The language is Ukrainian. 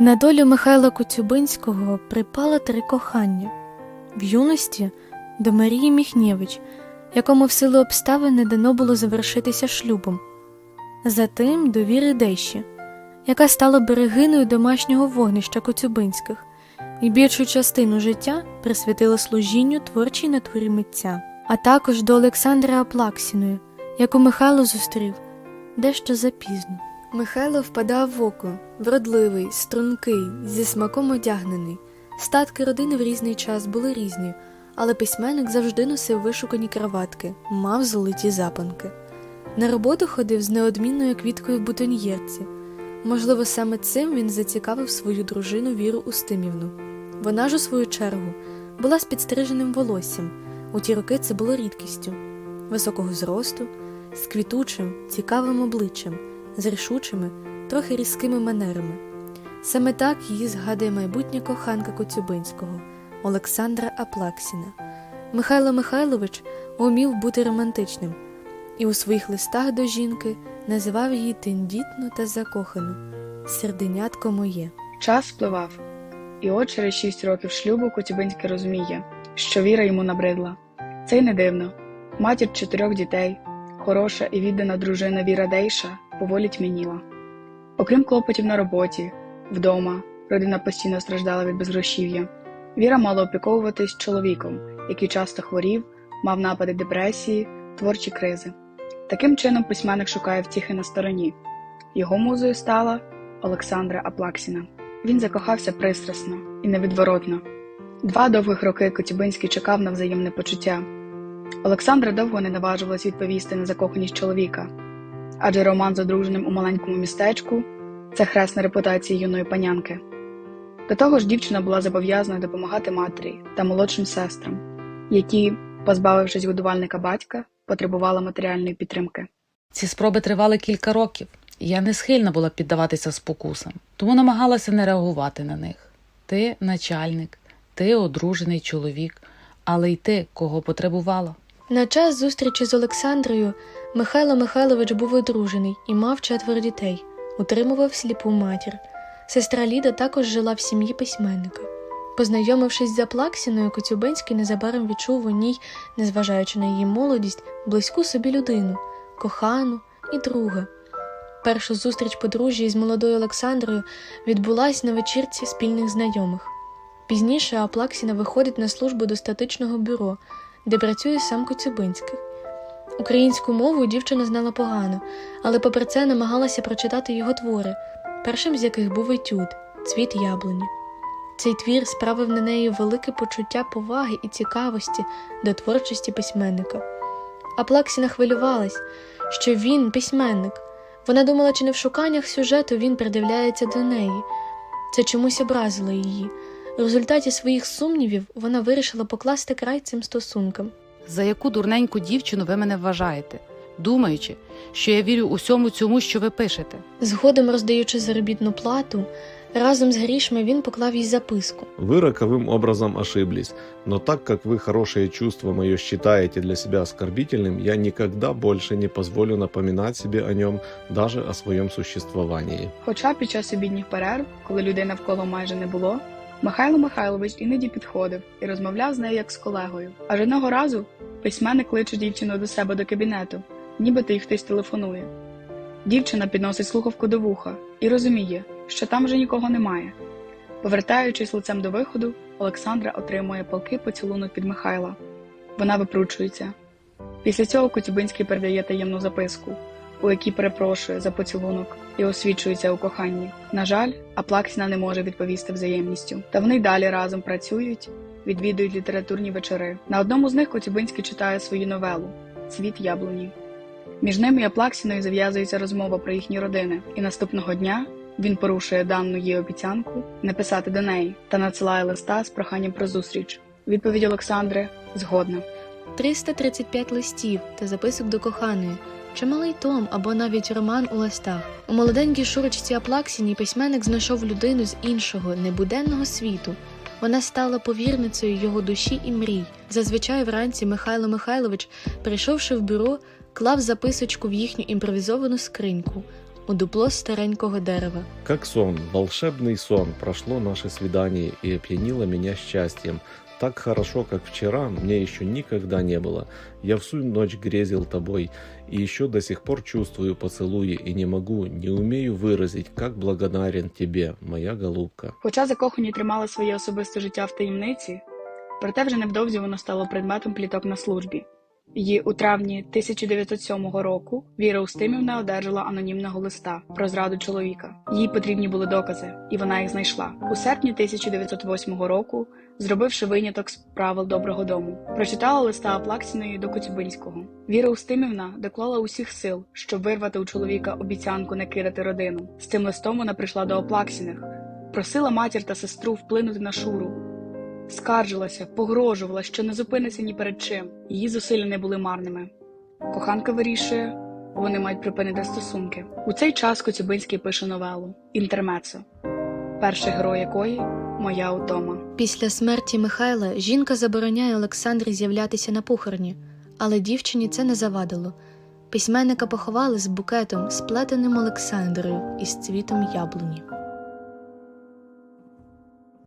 На долю Михайла Коцюбинського припало три кохання в юності до Марії Міхнєвич, якому в силу обставин не дано було завершитися шлюбом, затим до Віри Дещі, яка стала берегиною домашнього вогнища Коцюбинських і більшу частину життя присвятила служінню творчій натурі митця, а також до Олександра Аплаксіної, яку Михайло зустрів дещо запізно. Михайло впадав в око, вродливий, стрункий, зі смаком одягнений. Статки родини в різний час були різні, але письменник завжди носив вишукані краватки, мав золоті запанки. На роботу ходив з неодмінною квіткою в бутоньєрці. Можливо, саме цим він зацікавив свою дружину Віру Устимівну. Вона ж, у свою чергу, була з підстриженим волоссям. У ті роки це було рідкістю високого зросту, з квітучим, цікавим обличчям, з рішучими, трохи різкими манерами. Саме так її згадує майбутня коханка Коцюбинського Олександра Аплаксіна. Михайло Михайлович умів бути романтичним і у своїх листах до жінки називав її тендітну та закохану серденятко моє. Час спливав, і от через шість років шлюбу Коцюбинський розуміє, що віра йому набридла. Це й не дивно. Матір чотирьох дітей, хороша і віддана дружина Віра Дейша поволі тьмяніла. Окрім клопотів на роботі, вдома, родина постійно страждала від безгрошів'я. Віра мала опіковуватись чоловіком, який часто хворів, мав напади депресії, творчі кризи. Таким чином письменник шукає втіхи на стороні. Його музою стала Олександра Аплаксіна. Він закохався пристрасно і невідворотно. Два довгих роки Коцюбинський чекав на взаємне почуття. Олександра довго не наважувалась відповісти на закоханість чоловіка, адже роман з одруженим у маленькому містечку це хрест на репутації юної панянки. До того ж, дівчина була зобов'язана допомагати матері та молодшим сестрам, які, позбавившись годувальника батька, потребували матеріальної підтримки. Ці спроби тривали кілька років, і я не схильна була піддаватися спокусам, тому намагалася не реагувати на них. Ти начальник, ти одружений чоловік, але й ти, кого потребувала. На час зустрічі з Олександрою Михайло Михайлович був одружений і мав четверо дітей, утримував сліпу матір. Сестра Ліда також жила в сім'ї письменника. Познайомившись з Аплаксіною, Коцюбинський незабаром відчув у ній, незважаючи на її молодість, близьку собі людину, кохану і друга. Перша зустріч подружжя із молодою Олександрою відбулась на вечірці спільних знайомих. Пізніше Аплаксіна виходить на службу до статичного бюро, де працює сам Коцюбинський. Українську мову дівчина знала погано, але попри це намагалася прочитати його твори, першим з яких був етюд Цвіт яблуні. Цей твір справив на неї велике почуття поваги і цікавості до творчості письменника. А Плаксіна хвилювалась, що він письменник. Вона думала, чи не в шуканнях сюжету він придивляється до неї. Це чомусь образило її. В результаті своїх сумнівів вона вирішила покласти край цим стосункам За яку дурненьку дівчину ви мене вважаєте, думаючи, що я вірю усьому цьому, що ви пишете? Згодом, роздаючи заробітну плату, разом з грішми він поклав їй записку. Вы роковым образом ошиблись, но так как вы хорошее чувство мое считаете для себя оскорбительным, я никогда больше не позволю напоминать себе о нем, даже о своем существовании. Хоча під час обідніх перерв, коли людей навколо майже не було, Михайло Михайлович іноді підходив і розмовляв з нею як з колегою. Аж одного разу письменник кличе дівчину до себе до кабінету, нібито їй хтось телефонує. Дівчина підносить слухавку до вуха і розуміє, що там вже нікого немає. Повертаючись лицем до виходу, Олександра отримує палкий поцілунок від Михайла. Вона випручується. Після цього Коцюбинський передає таємну записку, у якій перепрошує за поцілунок і освічується у коханні. На жаль, Аплаксіна не може відповісти взаємністю. Та вони й далі разом працюють, відвідують літературні вечори. На одному з них Коцюбинський читає свою новелу Цвіт яблуні. Між ними і Аплаксіною зав'язується розмова про їхні родини, і наступного дня він порушує дану їй обіцянку написати до неї та надсилає листа з проханням про зустріч. Відповідь Олександри згодна. 335 листів та записок до коханої, чималий том або навіть роман у листах. У молоденькій шурочці Аплаксіні письменник знайшов людину з іншого, небуденного світу. Вона стала повірницею його душі і мрій. Зазвичай вранці Михайло Михайлович, прийшовши в бюро, клав записочку в їхню імпровізовану скриньку. у дупло старенького дерева. Как сон, волшебный сон, прошло наше свидание и опьянило меня счастьем. Так хорошо, как вчера, мне еще никогда не было. Я всю ночь грезил тобой, и еще до сих пор чувствую поцелуи, и не могу, не умею выразить, как благодарен тебе, моя голубка. Хоча закохані тримали своє особисте життя в таємниці, проте вже невдовзі воно стало предметом пліток на службі. І у травні 1907 року Віра Устимівна одержала анонімного листа про зраду чоловіка. Їй потрібні були докази, і вона їх знайшла. У серпні 1908 року, зробивши виняток з правил доброго дому, прочитала листа Аплаксіної до Коцюбинського. Віра Устимівна доклала усіх сил, щоб вирвати у чоловіка обіцянку не кидати родину. З цим листом вона прийшла до Оплаксіних, просила матір та сестру вплинути на шуру. Скаржилася, погрожувала, що не зупиниться ні перед чим. Її зусилля не були марними. Коханка вирішує, вони мають припинити стосунки. У цей час Коцюбинський пише новелу Інтермецо, перший герой якої моя утома. Після смерті Михайла жінка забороняє Олександрі з'являтися на похороні, але дівчині це не завадило. Письменника поховали з букетом, сплетеним Олександрою із цвітом яблуні.